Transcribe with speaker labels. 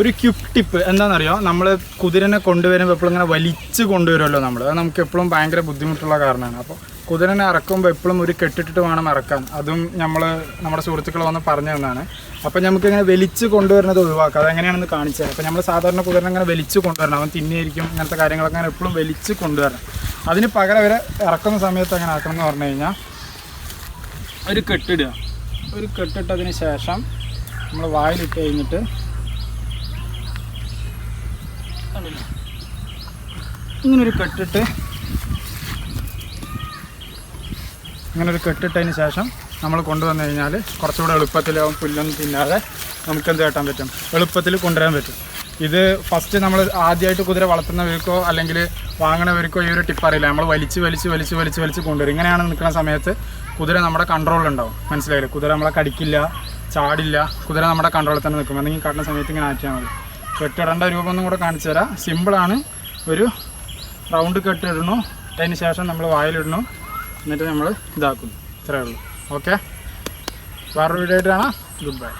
Speaker 1: ഒരു ക്യുപ് ടിപ്പ് എന്താണെന്നറിയോ? നമ്മൾ കുതിരനെ കൊണ്ടുവരുമ്പോൾ എപ്പോഴും ഇങ്ങനെ വലിച്ച് കൊണ്ടുവരുമല്ലോ നമ്മൾ അത് നമുക്ക് എപ്പോഴും ഭയങ്കര ബുദ്ധിമുട്ടുള്ള കാരണമാണ്. അപ്പോൾ കുതിരനെ ഇറക്കുമ്പോൾ എപ്പോഴും ഒരു കെട്ടിട്ടിട്ട് വേണം ഇറക്കാൻ. അതും നമ്മൾ നമ്മുടെ സുഹൃത്തുക്കൾ വന്ന് പറഞ്ഞു തന്നാണ് അപ്പോൾ നമുക്ക് ഇങ്ങനെ വലിച്ച് കൊണ്ടുവരുന്നത് ഒഴിവാക്കുക അതെങ്ങനെയാണെന്ന് കാണിച്ചത് അപ്പോൾ നമ്മൾ സാധാരണ കുതിരനെ ഇങ്ങനെ വലിച്ച് കൊണ്ടുവരണം. അവൻ തിന്നിയിരിക്കും ഇങ്ങനത്തെ കാര്യങ്ങളൊക്കെ അങ്ങനെ എപ്പോഴും വലിച്ച് കൊണ്ടുവരണം. അതിന് പകരം അവരെ ഇറക്കുന്ന സമയത്ത് അങ്ങനെ ആക്കണം എന്ന് പറഞ്ഞു കഴിഞ്ഞാൽ ഒരു കെട്ടിടുക. ഒരു കെട്ടിട്ടതിന് ശേഷം നമ്മൾ വായിലിട്ട് കഴിഞ്ഞിട്ട് ഇങ്ങനൊരു കെട്ടിട്ട് ഇങ്ങനൊരു കെട്ടിട്ടതിന് ശേഷം നമ്മൾ കൊണ്ടുവന്നു കഴിഞ്ഞാൽ കുറച്ചുകൂടെ എളുപ്പത്തിലാവും പുല്ലൊന്നും തിന്നാതെ നമുക്ക് എന്ത് കേട്ടാൻ പറ്റും? എളുപ്പത്തിൽ കൊണ്ടുവരാൻ പറ്റും. ഇത് ഫസ്റ്റ് നമ്മൾ ആദ്യമായിട്ട് കുതിര വളർത്തുന്നവർക്കോ അല്ലെങ്കിൽ വാങ്ങണവർക്കോ ഈ ഒരു ടിപ്പ് അറിയില്ല. നമ്മൾ വലിച്ച് വലിച്ച് വലിച്ച് വലിച്ച് വലിച്ച് കൊണ്ടുവരും. ഇങ്ങനെയാണ് നിൽക്കുന്ന സമയത്ത് കുതിര നമ്മുടെ കൺട്രോളിലുണ്ടാവും മനസ്സിലായില്ലേ? കുതിര നമ്മളെ കടിക്കില്ല ചാടില്ല. കുതിര നമ്മുടെ കൺട്രോളിൽ തന്നെ നിൽക്കും. എന്തെങ്കിലും കാട്ടുന്ന സമയത്ത് ഇങ്ങനെ ആക്കിയാൽ മതി. കെട്ടിടേണ്ട രൂപം ഒന്നും കൂടെ കാണിച്ചു തരാം. സിമ്പിളാണ് ഒരു റൗണ്ട് കെട്ടിടണു അതിന് ശേഷം നമ്മൾ വായിലിടണു എന്നിട്ട് നമ്മൾ ഇതാക്കുന്നു. ഇത്രയേ ഉള്ളൂ. ഓക്കെ വേറൊരു വീഡിയോ ആയിട്ട് കാണാം. Good bye